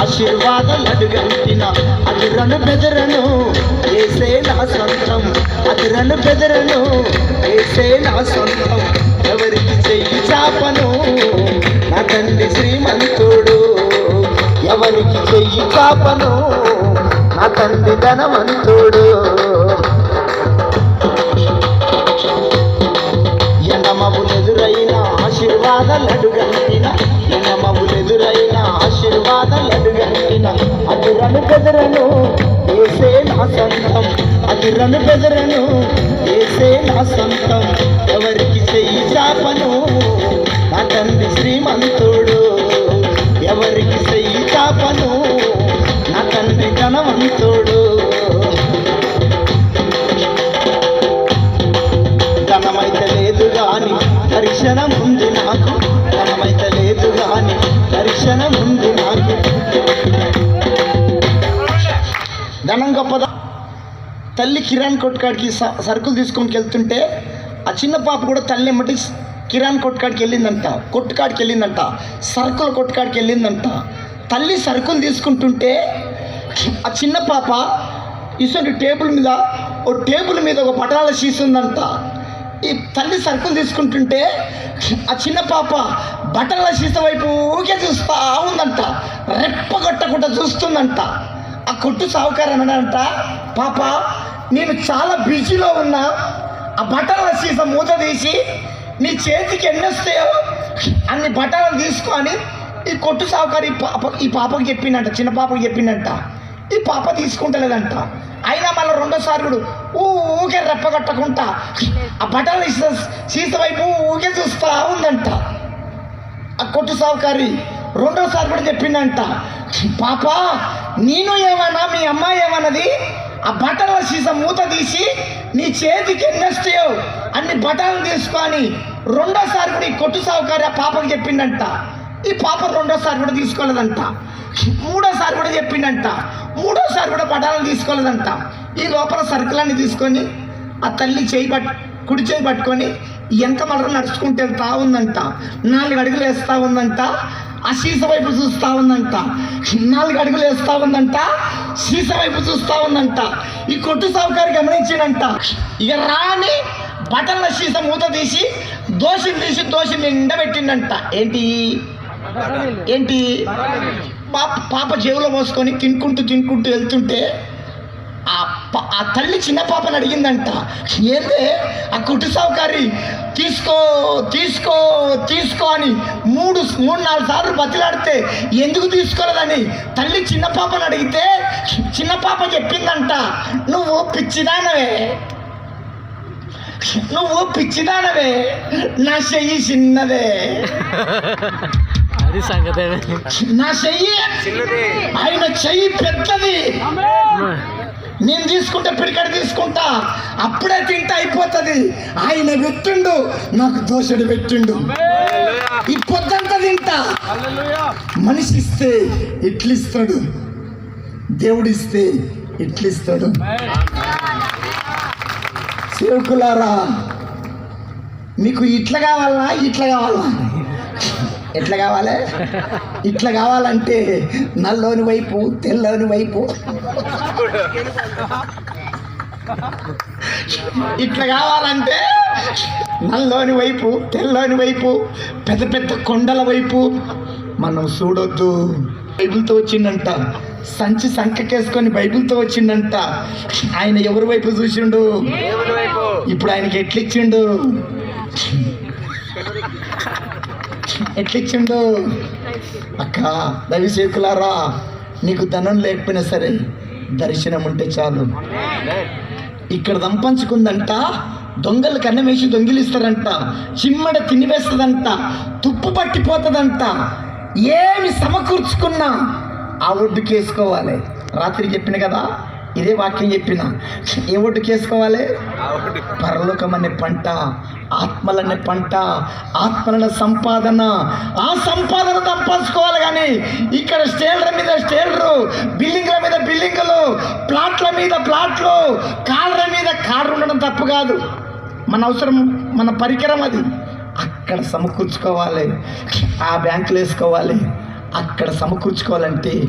ఆశీర్వాదాలు అడుగంటిన అదురను బెదరను ఏసే నా సొంతం. అదురను బెదరను ఏసే నా సొంతం. ఎవరికి చెయ్యి చాపను నా తండ్రి శ్రీమంతుడు. ఎవరికి చెయ్యి చాపను నా తండ్రి ధనవంతుడు. ఎనమవులెదురైన ఆశీర్వాదాలు అడుగంటిన ఎనమవు బెదరను ఏసే నా సొంతం. అదిరను బెదరను ఏసే నా సొంతం. ఎవరికి చెయ్యి చాపను నా తండ్రి శ్రీమంతుడు. ఎవరికి చెయ్యి చాపను నా తండ్రి ధనవంతుడు. ధనమైతే లేదు గాని దర్శనం ఉంది నాకు. ధనమైతే లేదు గాని దర్శనం ఉంది నాకు. ధనం గొప్పదా? తల్లి కిరాణ్ కొట్టుకాడికి స- సరుకులు తీసుకొని వెళ్తుంటే ఆ చిన్న పాప కూడా తల్లి ఎమ్మటి కిరాణ్ కొట్టుకాడికి వెళ్ళిందంట కొట్టుకాడికి వెళ్ళిందంట సరుకుల కొట్టుకాడికి వెళ్ళిందంట. తల్లి సరుకులు తీసుకుంటుంటే ఆ చిన్న పాప ఇటువంటి టేబుల్ మీద ఓ టేబుల్ మీద ఒక పటాల షీస్ ఉందంట ఈ తల్లి సరుకులు తీసుకుంటుంటే ఆ చిన్న పాప బట్టల సీస వైపు ఊకే చూస్తా ఉందంట రెప్పగొట్టకుండా చూస్తుందంట. ఆ కొట్టు సావుకారు అన్నాడంట పాప నేను చాలా బిజీలో ఉన్నా. ఆ బట్టల సీస మూత తీసి నీ చేతికి ఎన్ని వస్తాయో అన్ని బట్టలు తీసుకొని ఈ కొట్టు సావుకారు ఈ పాప ఈ పాపకి చెప్పిందంట చిన్న పాపకి చెప్పిందంట. ఈ పాప తీసుకుంటలేదంట. అయినా మళ్ళీ రెండోసారి కూడా ఊకే రెప్పగట్టకుండా ఆ బట్టల సీస వైపు ఊకే చూస్తా ఉందంట. ఆ కొట్టు సావుకారి రెండోసారి కూడా చెప్పిందంట. పాప నేను ఏమన్నా మీ అమ్మాయి ఏమన్నది? ఆ బట్టల సీస మూత తీసి నీ చేతికి ఎన్ని అన్ని బట్టలు తీసుకొని రెండోసారి కూడా ఈ కొట్టు సావుకారి ఆ పాపకు చెప్పిందంట. ఈ పాప రెండోసారి కూడా తీసుకోలేదంట. మూడోసారి కూడా చెప్పిందంట. మూడోసారి కూడా బటాలను తీసుకోలేదంట. ఈ లోపల సరుకులన్నీ తీసుకొని ఆ తల్లి చేయి పట్ కుడి చేయి పట్టుకొని ఎంత మళ్ళీ నడుచుకుంటూ వెళ్తా ఉందంట. నాలుగు అడుగులు వేస్తూ ఉందంట. ఆ సీస వైపు చూస్తా ఉందంట. నాలుగు అడుగులు వేస్తా ఉందంట. సీస వైపు చూస్తా ఉందంట. ఈ కొట్టు సావుకారు గమనించినంట ఇక రాని బటన్ల సీస మూత తీసి దోషిని తీసి దోషి నిండా పెట్టిండంట ఏంటి? ఏంటి? పాప పాప జేబులో పోసుకొని తినుకుంటూ తినుకుంటూ వెళ్తుంటే ఆ తల్లి చిన్న పాపని అడిగిందంట. ఏందే? ఆ కుట్టు సౌకారి తీసుకో తీసుకో తీసుకో అని మూడు మూడు నాలుగు సార్లు బతిలాడితే ఎందుకు తీసుకోలేదని తల్లి చిన్న పాపని అడిగితే చిన్న పాప చెప్పిందంట. నువ్వు పిచ్చిదానవే. నువ్వు పిచ్చిదానవే. నా చెయ్యి చిన్నదే. అది సంగతే నా చెయ్యి ఆయన చెయ్యి పెద్దది. నేను తీసుకుంటే పిడికడ తీసుకుంటా. అప్పుడే తింటే అయిపోతుంది. ఆయన పెట్టిండు నాకు దోషుడు పెట్టిండు. ఈ పొద్దంతా తింటా. మనిషి ఇస్తే ఇట్లిస్తాడు. దేవుడు ఇస్తే ఇట్లిస్తాడు. సేవకులారా మీకు ఇట్లా కావాలా ఇట్లా కావాలా? ఎట్లా కావాలి? ఇట్లా కావాలంటే నల్లోని వైపు తెల్లోని వైపు. ఇట్లా కావాలంటే నల్లోని వైపు తెల్లోని వైపు పెద్ద పెద్ద కొండల వైపు. మనం చూడొద్దు. బైబిల్తో వచ్చిందంట సంచి సంకకేసుకొని బైబిల్తో వచ్చిందంట ఆయన ఎవరి వైపు చూసిండు? ఇప్పుడు ఆయనకి ఎట్లిచ్చిండు? ఎట్లిచ్చిండు? అక్క దవిసేకులారా నీకు ధనం లేకపోయినా సరే దర్శనం ఉంటే చాలు. ఇక్కడ దంపంచుకుందంట దొంగలు కన్నమేసి దొంగిలిస్తారంట చిమ్మడ తినివేస్తుందంట తుప్పు పట్టిపోతుందంట. ఏమి సమకూర్చుకున్నా ఆ ఒడ్డుకి వేసుకోవాలి రాత్రి చెప్పిన కదా ఇదే వాక్యం చెప్పిన. ఏ ఒడ్డుకి వేసుకోవాలి పరలోకం అనే పంట ఆత్మలనే పంట ఆత్మలనే సంపాదన. ఆ సంపాదన సంపాదించుకోవాలి కానీ ఇక్కడ స్టేలర్ మీద స్టేలరు బిల్డింగ్ల మీద బిల్డింగులు ప్లాట్ల మీద ప్లాట్లు కార్ల మీద కార్లు ఉండడం తప్పు కాదు. మన అవసరం మన పరికరం అది. అక్కడ సమకూర్చుకోవాలి. ఆ బ్యాంకులు వేసుకోవాలి. అక్కడ సమకూర్చుకోవాలంటే